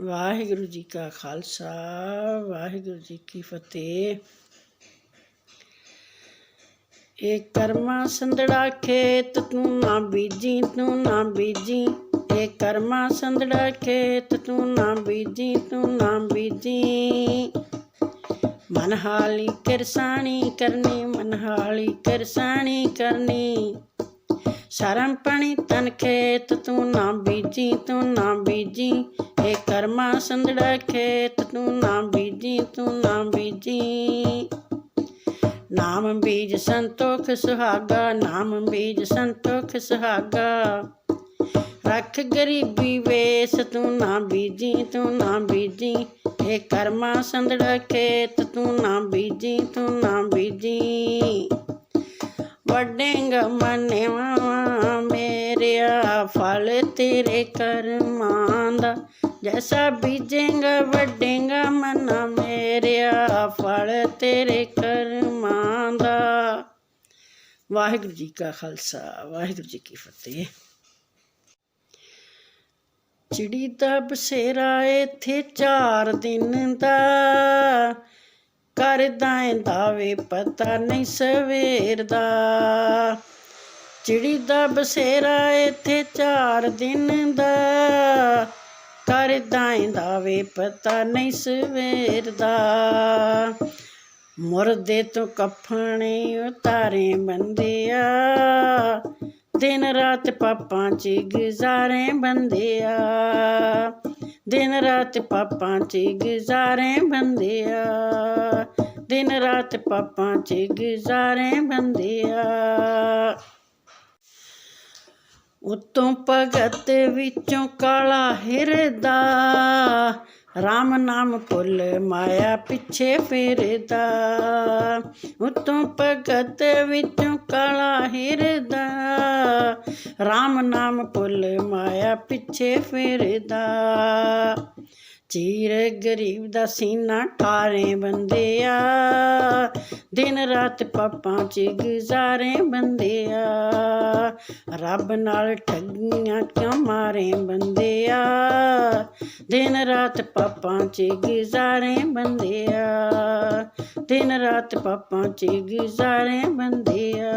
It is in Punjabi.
ਵਾਹਿਗੁਰੂ ਜੀ ਕਾ ਖਾਲਸਾ, ਵਾਹਿਗੁਰੂ ਜੀ ਕੀ ਫਤਿਹ। ਇਹ ਕਰਮਾ ਸੰਧੜਾ ਖੇਤ ਤੂੰ ਨਾ ਬੀਜੀ, ਤੂੰ ਨਾ ਬੀਜੀ। ਇਹ ਕਰਮਾ ਸੰਦੜਾ ਖੇਤ ਤੂੰ ਨਾ ਬੀਜੀ, ਤੂੰ ਨਾ ਬੀਜੀ। ਮਨਹਾਲੀ ਕਿਰਸਾਣੀ ਕਰਨੀ, ਮਨਹਾਲੀ ਹਾਲੀ ਕਰਨੀ। ਸ਼ਰਮ ਪਣੀ ਤਨ ਖੇਤ, ਤੂੰ ਨਾ ਬੀਜੀ, ਤੂੰ ਨਾ ਬੀਜੀ। ਇਹ ਕਰਮਾ ਸੰਦੜਾ ਖੇਤ, ਤੂੰ ਨਾ ਬੀਜੀ, ਤੂੰ ਨਾ ਬੀਜੀ। ਨਾਮ ਬੀਜ ਸੰਤੋਖ ਸੁਹਾਗਾ, ਨਾਮ ਬੀਜ ਸੰਤੋਖ ਸੁਹਾਗਾ। ਰੱਖ ਗਰੀਬੀ ਵੇਸ, ਤੂੰ ਨਾ ਬੀਜੀ, ਤੂੰ ਨਾ ਬੀਜੀ। ਇਹ ਕਰਮਾ ਸੰਦੜਾ ਖੇਤ, ਤੂੰ ਨਾ ਬੀਜੀ, ਤੂੰ ਨਾ ਬੀਜੀ। ਵੱਡੇਂਗਾ ਮਨਵਾ ਤੇਰੇ ਕਰਮਾਂ ਦਾ, ਜੈਸਾ ਬੀਜੇਗਾ ਵੱਡੇਗਾ ਮਨਾ ਮੇਰਿਆ, ਫਲ ਤੇਰੇ ਕਰਮਾਂ ਦਾ। ਵਾਹਿਗੁਰੂ ਜੀ ਕਾ ਖਾਲਸਾ, ਵਾਹਿਗੁਰੂ ਜੀ ਕੀ ਫਤਿਹ। ਚਿੜੀ ਦਾ ਬਸੇਰਾ ਇੱਥੇ ਚਾਰ ਦਿਨ ਦਾ ਕਰਦਾ ਦਾਵੇ ਪਤਾ ਨਹੀਂ ਸਵੇਰ ਦਾ। ਚਿੜੀ ਦਾ ਬਸੇਰਾ ਇੱਥੇ ਚਾਰ ਦਿਨ ਦਾ। ਕਰਦਾ ਦਾ ਦਾਵੇ ਪਤਾ ਨਹੀਂ ਸਵੇਰ ਦਾ। ਮੁਰਦੇ ਤੋਂ ਕਫਣੇ ਉਤਾਰੇ ਬੰਦਿਆ। ਦਿਨ ਰਾਤ ਪਾਪਾਂ ਚ ਗੁਜ਼ਾਰੇ ਬੰਦਿਆ। ਦਿਨ ਰਾਤ ਪਾਪਾਂ ਚ ਗੁਜ਼ਾਰੇ ਬੰਦਿਆ। ਦਿਨ ਰਾਤ ਪਾਪਾਂ ਚ ਗੁਜ਼ਾਰੇ ਬੰਦਿਆ। ਉਤੋਂ ਭਗਤ ਵਿੱਚੋਂ ਕਾਲਾ ਹਿਰਦਾ RAM ਨਾਮ ਭੁੱਲ ਮਾਇਆ ਪਿੱਛੇ ਫਿਰਦਾ। ਉਤੋਂ ਭਗਤ ਵਿੱਚੋਂ ਕਾਲਾ ਹਿਰਦਾ RAM ਨਾਮ ਭੁੱਲ ਮਾਇਆ ਪਿੱਛੇ ਫਿਰਦਾ। ਚੀਰ ਗਰੀਬ ਦਾ ਸੀਨਾ ਠਾਰੇ ਬੰਦਿਆ। ਦਿਨ ਰਾਤ ਪਾਪਾਂ ਚ ਗੁਜ਼ਾਰੇ ਬੰਦਿਆ। ਰੱਬ ਨਾਲ ਠੱਗੀਆਂ ਕਿਉਂ ਮਾਰੇ ਬੰਦਿਆ? ਦਿਨ ਰਾਤ ਪਾਪਾਂ ਚ ਗੁਜ਼ਾਰੇ ਬੰਦਿਆ। ਦਿਨ ਰਾਤ ਪਾਪਾਂ ਚ ਗੁਜ਼ਾਰੇ ਬੰਦਿਆ।